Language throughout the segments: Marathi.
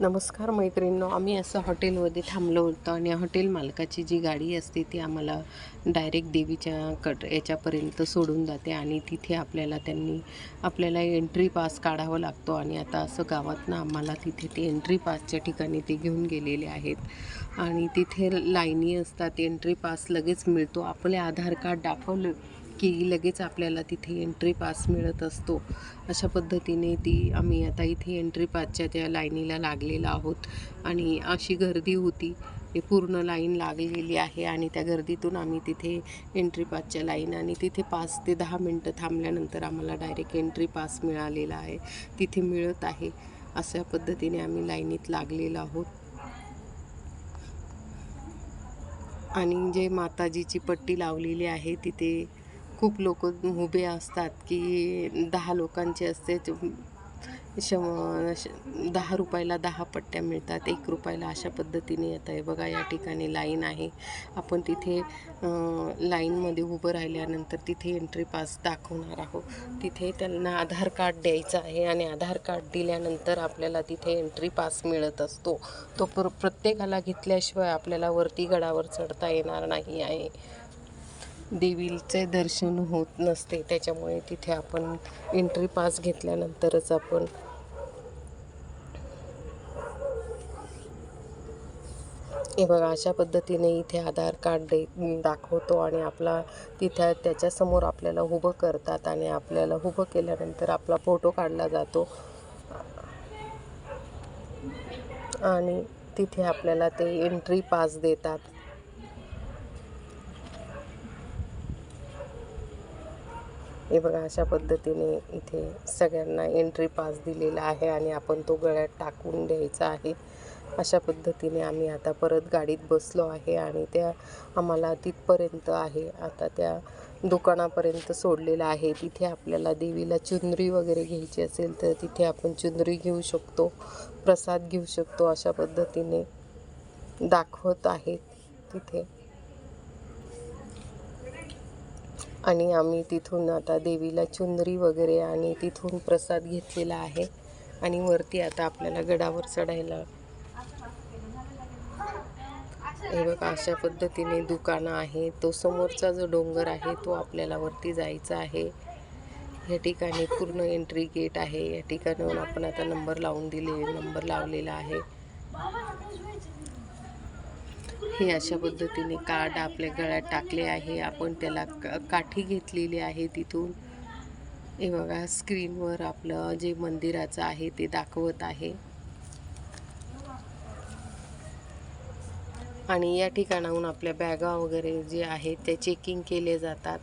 नमस्कार मैत्रिणींनो आम्ही असं हॉटेलमध्ये थांबलो होतो आणि हॉटेल मालकाची जी गाडी असते ती आम्हाला डायरेक्ट देवीच्या कट याच्यापर्यंत सोडून जाते आणि तिथे आपल्याला त्यांनी आपल्याला एंट्री पास काढावा लागतो आणि आता असं गावातनं आम्हाला तिथे ते एंट्री पासच्या ठिकाणी ते घेऊन गेलेले आहेत. आणि तिथे लाईनी असतात एंट्री पास लगेच मिळतो. आपले आधार कार्ड दाखवलं की लगेच आपल्याला तिथे एंट्री पास मिळत असतो. अशा पद्धतीने ती आम्ही आता इथे एंट्री पासच्या त्या लाईनीला लागलेलो आहोत. आणि अशी गर्दी होती. हे पूर्ण लाईन लागलेली आहे आणि त्या गर्दीतून आम्ही तिथे एंट्री पासच्या लाईन आणि तिथे पाच ते दहा मिनटं थांबल्यानंतर आम्हाला डायरेक्ट एंट्री पास मिळालेला आहे. तिथे मिळत आहे. अशा पद्धतीने आम्ही लाईनीत लागलेलो आहोत. आणि जे माताजीची पट्टी लावलेली आहे तिथे खूप लोक उभे असतात की दहा लोकांचे असते श- दहा रुपयाला दहा पट्ट्या मिळतात एक रुपयाला अशा पद्धतीने येत आहे. बघा या ठिकाणी लाईन आहे. आपण तिथे लाईनमध्ये उभं राहिल्यानंतर तिथे एंट्री पास दाखवणार आहोत. तिथे त्यांना आधार कार्ड द्यायचं आहे आणि आधार कार्ड दिल्यानंतर आपल्याला तिथे एंट्री पास मिळत असतो. तो प्र प्रत्येकाला घेतल्याशिवाय आपल्याला वरती गडावर चढता येणार नाही आहे. देवीचे दर्शन होत नसते त्याच्यामुळे तिथे आपण एंट्री पास घेतल्यानंतरच आपण हे बघा अशा पद्धतीने इथे आधार कार्ड दे दाखवतो आणि आपला तिथे त्याच्यासमोर आपल्याला उभं करतात आणि आपल्याला उभं केल्यानंतर आपला फोटो काढला जातो. आणि तिथे आपल्याला ते एंट्री पास देतात. हे बघा अशा पद्धतीने इथे सगळ्यांना एंट्री पास दिलेला आहे आणि आपण तो गळ्यात टाकून द्यायचा आहे. अशा पद्धतीने आम्ही आता परत गाडीत बसलो आहे आणि त्या आम्हाला तिथपर्यंत आहे. आता त्या दुकानापर्यंत सोडलेलं आहे. तिथे आपल्याला देवीला चुंदरी वगैरे घ्यायची असेल तर तिथे आपण चुंदरी घेऊ शकतो प्रसाद घेऊ शकतो अशा पद्धतीने दाखवत आहेत तिथे. आणि आम्ही तिथून आता देवीला चुंदरी वगैरे आणि तिथून प्रसाद घेतलेला आहे. आणि वरती आता आपल्याला गडावर चढायला हे बघा अशा पद्धतीने दुकानं आहे. तो समोरचा जो डोंगर आहे तो आपल्याला वरती जायचा आहे. या ठिकाणी पूर्ण एंट्री गेट आहे. या ठिकाणाहून आपण आता नंबर लावून दिले नंबर लावलेला आहे. हे अशा पद्धतीने कार्ड आपल्या गळ्यात टाकले आहे. आपण त्याला क- काठी घेतलेली आहे तिथून. हे बघा स्क्रीनवर आपलं जे मंदिराचं आहे ते दाखवत आहे. आणि या ठिकाणाहून आपल्या बॅगा वगैरे जे आहेत ते चेकिंग केले जातात.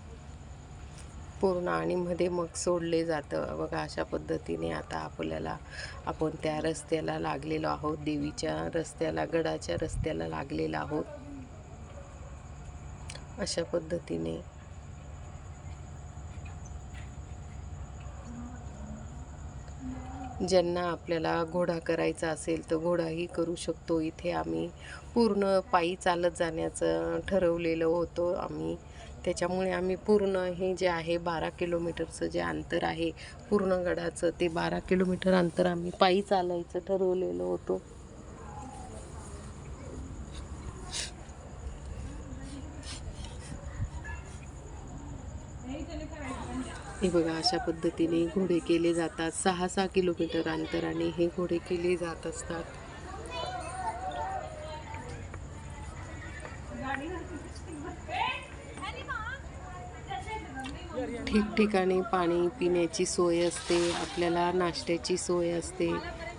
पूर्ण आणि मध्ये मग सोडले जातं. बघा अशा पद्धतीने आता आपल्याला आपण त्या रस्त्याला लागलेलो आहोत. देवीच्या रस्त्याला गडाच्या रस्त्याला लागलेलो आहोत. अशा पद्धतीने. ज्यांना आपल्याला घोडा करायचा असेल तर घोडाही करू शकतो. इथे आम्ही पूर्ण पायी चालत जाण्याचं ठरवलेलं होतं. आम्ही त्याच्यामुळे आम्ही पूर्ण हे जे आहे बारा किलोमीटरचं जे अंतर आहे पूर्ण गडाचं ते बारा किलोमीटर अंतर आम्ही पायी चालायचं ठरवलेलं होतो. हे बघा अशा पद्धतीने घोडे केले जातात. सहा सहा किलोमीटर अंतराने हे घोडे केले जात असतात. ठिकठिकाणी पाणी पिण्याची सोय असते आपल्याला नाश्त्याची सोय असते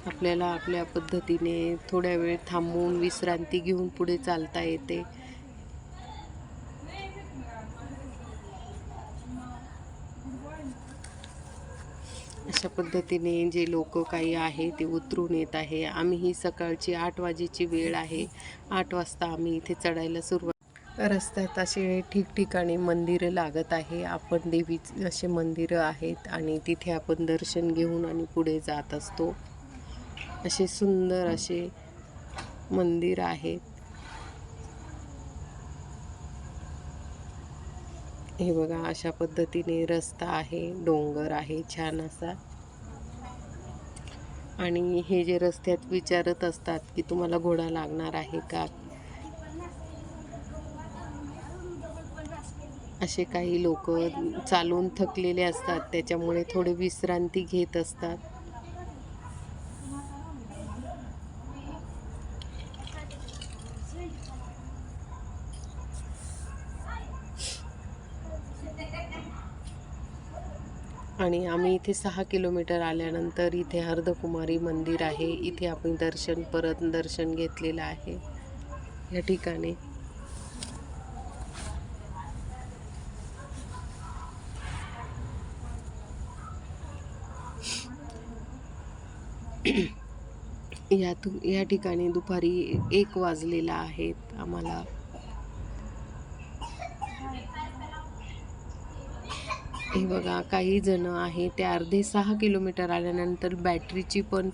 आपल्याला आपल्या पद्धतीने थोड्या वेळ थांबून विश्रांती घेऊन पुढे चालता येते. अशा पद्धतीने जे लोक काही आहे ते उतरून येत आहे. आम्ही ही सकाळची आठ वाजेची वेळ आहे. आठ वाजता आम्ही इथे चढायला सुरुवात रस्त्यात असे ठिकठिकाणी मंदिरं लागत आहे. आपण देवी असे मंदिरं आहेत आणि तिथे आपण दर्शन घेऊन आणि पुढे जात असतो. असे सुंदर असे मंदिर आहेत. हे बघा अशा पद्धतीने रस्ता आहे डोंगर आहे छान असा. आणि हे जे रस्त्यात विचारत असतात की तुम्हाला घोडा लागणार आहे का? असे काही लोक चालून थकलेले असतात त्याच्यामुळे थोडी विश्रांती घेत असतात. आणि आम्ही इथे सहा किलोमीटर आल्यानंतर इथे अर्धकुमारी मंदिर आहे. इथे आपण दर्शन परत दर्शन घेतलेलं आहे. या ठिकाणी. यातू या ठिकाणी दुपारी एक वाजलेला आहेत आम्हाला. हे बघा काही जण आहे ते अर्धे सहा किलोमीटर आल्यानंतर बॅटरीची पण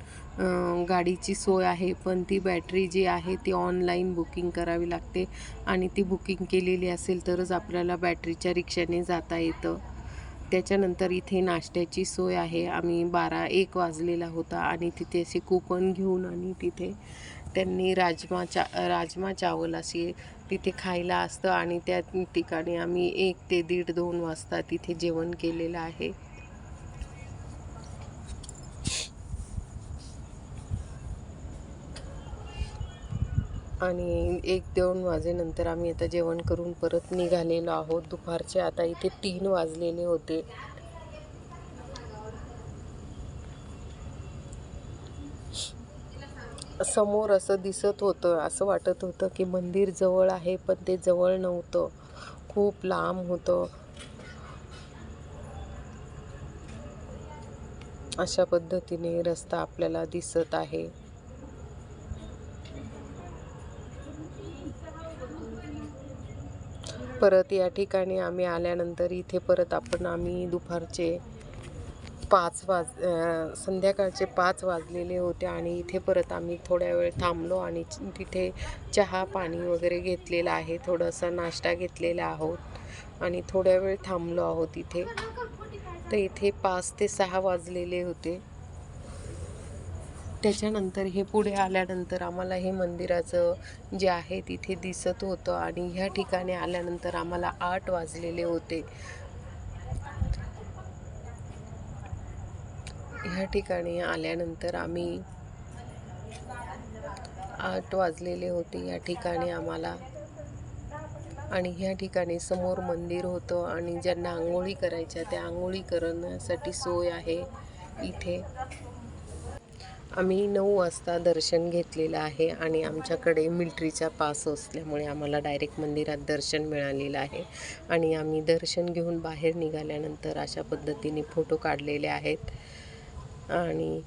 गाडीची सोय आहे पण ती बॅटरी जी आहे ती ऑनलाईन बुकिंग करावी लागते. आणि ती बुकिंग केलेली असेल तरच आपल्याला बॅटरीच्या रिक्षाने जाता येतं. त्याच्यानंतर इथे नाश्त्याची सोय आहे. आम्ही बारा एक वाजलेला होता आणि तिथे असे कुपन घेऊन आणि तिथे त्यांनी राजमा चा राजमा चावल असे तिथे खायला असतं आणि त्या ठिकाणी आम्ही एक ते दीड दोन वाजता तिथे जेवण केलेलं आहे. आणि एक दोन वाजेनंतर आम्ही आता जेवण करून परत निघालेलो आहोत. दुपारचे आता इथे तीन वाजलेले होते. समोर असं दिसत होतं असं वाटत होतं की मंदिर जवळ आहे पण ते जवळ नव्हतं. खूप लांब होतं. अशा पद्धतीने रस्ता आपल्याला दिसत आहे. परत या ठिकाणी आम्ही आल्यानंतर इथे परत आपण आम्ही दुपारचे पाच वाज संध्याकाळचे पाच वाजलेले होते आणि इथे परत आम्ही थोड्या वेळ थांबलो आणि तिथे चहा पाणी वगैरे घेतलेलं आहे. थोडासा नाश्ता घेतलेला आहोत आणि थोड्या वेळ थांबलो आहोत इथे. तर इथे पाच ते सहा वाजलेले होते. त्याच्यानंतर हे पुढे आल्यानंतर आम्हाला हे मंदिराचं जे आहे तिथे दिसत होतं आणि ह्या ठिकाणी आल्यानंतर आम्हाला आठ वाजलेले होते. ह्या ठिकाणी आल्यानंतर आम्ही आठ वाजलेले होते. या ठिकाणी आम्हाला आणि ह्या ठिकाणी समोर मंदिर होतं आणि ज्यांना आंघोळी करायच्या त्या आंघोळी करण्यासाठी सोय आहे इथे. आम्ही नऊ वाजता दर्शन घेतलेलं आहे आणि आमच्याकडे मिल्ट्रीचा पास असल्यामुळे आम्हाला डायरेक्ट मंदिरात दर्शन मिळालेलं आहे. आणि आम्ही दर्शन घेऊन बाहेर निघाल्यानंतर अशा पद्धतीने फोटो काढलेले आहेत. आणि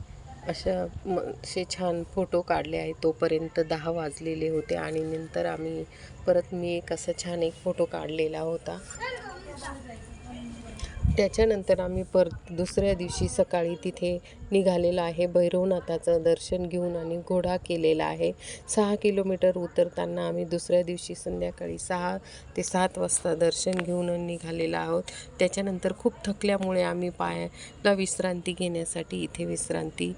अशा म असे छान फोटो काढले आहेत. तोपर्यंत दहा वाजलेले होते आणि नंतर आम्ही परत मी एक असा छान एक फोटो काढलेला होता. त्याच्यानंतर आम्ही परत दुसऱ्या दिवशी सकाळी तिथे निघालेलं आहे. भैरवनाथाचं दर्शन घेऊन आणि घोडा केलेला आहे. सहा किलोमीटर उतरताना आम्ही दुसऱ्या दिवशी संध्याकाळी सहा ते सात वाजता दर्शन घेऊन निघालेलो आहोत. त्याच्यानंतर खूप थकल्यामुळे आम्ही पायाला विश्रांती घेण्यासाठी इथे विश्रांती